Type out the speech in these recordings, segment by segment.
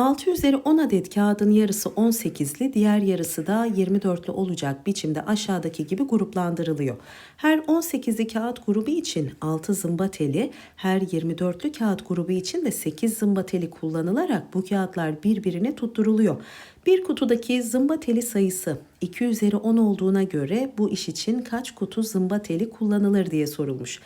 6 üzeri 10 adet kağıdın yarısı 18'li, diğer yarısı da 24'lü olacak biçimde aşağıdaki gibi gruplandırılıyor. Her 18'li kağıt grubu için 6 zımba teli, her 24'lü kağıt grubu için de 8 zımba teli kullanılarak bu kağıtlar birbirine tutturuluyor. Bir kutudaki zımba teli sayısı 2 üzeri 10 olduğuna göre bu iş için kaç kutu zımba teli kullanılır diye sorulmuş.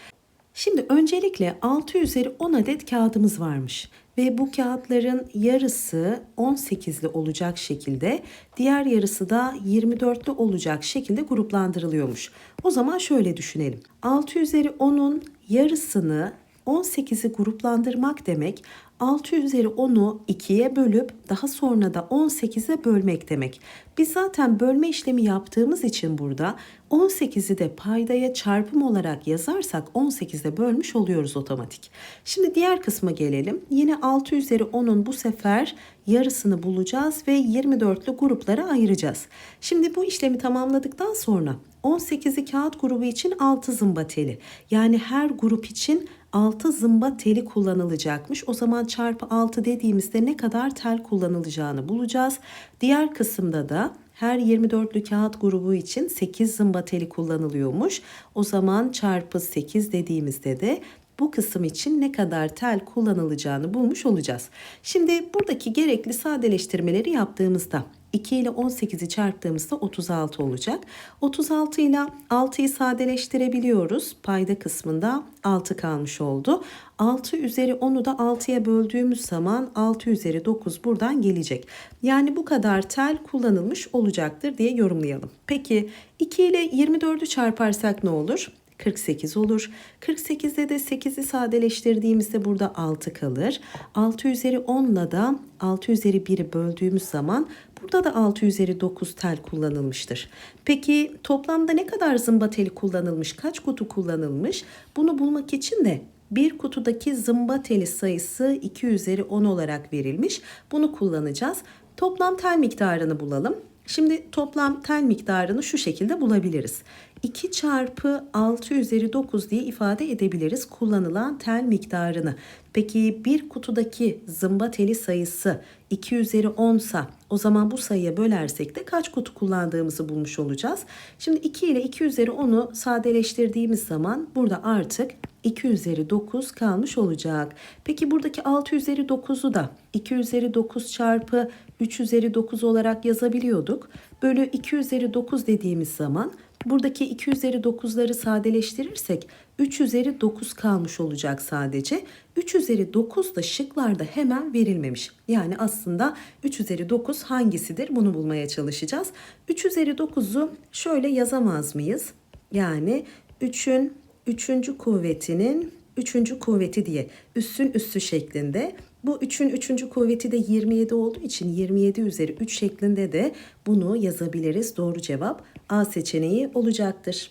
Şimdi öncelikle 6 üzeri 10 adet kağıdımız varmış ve bu kağıtların yarısı 18'li olacak şekilde, diğer yarısı da 24'lü olacak şekilde gruplandırılıyormuş. O zaman şöyle düşünelim. 6 üzeri 10'un yarısını 18'i gruplandırmak demek 6 üzeri 10'u 2'ye bölüp daha sonra da 18'e bölmek demek. Biz zaten bölme işlemi yaptığımız için burada 18'i de paydaya çarpım olarak yazarsak 18'e bölmüş oluyoruz otomatik. Şimdi diğer kısma gelelim. Yine 6 üzeri 10'un bu sefer yarısını bulacağız ve 24'lü gruplara ayıracağız. Şimdi bu işlemi tamamladıktan sonra 18'i kağıt grubu için 6 zımba teli. Yani her grup için 6 zımba teli kullanılacakmış. O zaman çarpı 6 dediğimizde ne kadar tel kullanılacağını bulacağız. Diğer kısımda da her 24'lü kağıt grubu için 8 zımba teli kullanılıyormuş. O zaman çarpı 8 dediğimizde de bu kısım için ne kadar tel kullanılacağını bulmuş olacağız. Şimdi buradaki gerekli sadeleştirmeleri yaptığımızda 2 ile 18'i çarptığımızda 36 olacak. 36 ile 6'yı sadeleştirebiliyoruz. Payda kısmında 6 kalmış oldu. 6 üzeri 10'u da 6'ya böldüğümüz zaman 6 üzeri 9 buradan gelecek. Yani bu kadar tel kullanılmış olacaktır diye yorumlayalım. Peki 2 ile 24'ü çarparsak ne olur? 48 olur. 48'de de 8'i sadeleştirdiğimizde burada 6 kalır. 6 üzeri 10 ile da 6 üzeri 1'i böldüğümüz zaman burada da 6 üzeri 9 tel kullanılmıştır. Peki toplamda ne kadar zımba teli kullanılmış? Kaç kutu kullanılmış? Bunu bulmak için de bir kutudaki zımba teli sayısı 2 üzeri 10 olarak verilmiş. Bunu kullanacağız. Toplam tel miktarını bulalım. Şimdi toplam tel miktarını şu şekilde bulabiliriz. 2 çarpı 6 üzeri 9 diye ifade edebiliriz kullanılan tel miktarını. Peki bir kutudaki zımba teli sayısı 2 üzeri 10 sa o zaman bu sayıya bölersek de kaç kutu kullandığımızı bulmuş olacağız. Şimdi 2 ile 2 üzeri 10'u sadeleştirdiğimiz zaman burada artık 2 üzeri 9 kalmış olacak. Peki buradaki 6 üzeri 9'u da 2 üzeri 9 çarpı 3 üzeri 9 olarak yazabiliyorduk. Bölü 2 üzeri 9 dediğimiz zaman buradaki 2 üzeri 9'ları sadeleştirirsek 3 üzeri 9 kalmış olacak sadece. 3 üzeri 9 da şıklarda hemen verilmemiş. Yani aslında 3 üzeri 9 hangisidir bunu bulmaya çalışacağız. 3 üzeri 9'u şöyle yazamaz mıyız? Yani 3'ün 3. kuvvetinin 3. kuvveti diye üssün üssü şeklinde. Bu 3'ün 3. kuvveti de 27 olduğu için 27 üzeri 3 şeklinde de bunu yazabiliriz. Doğru cevap A seçeneği olacaktır.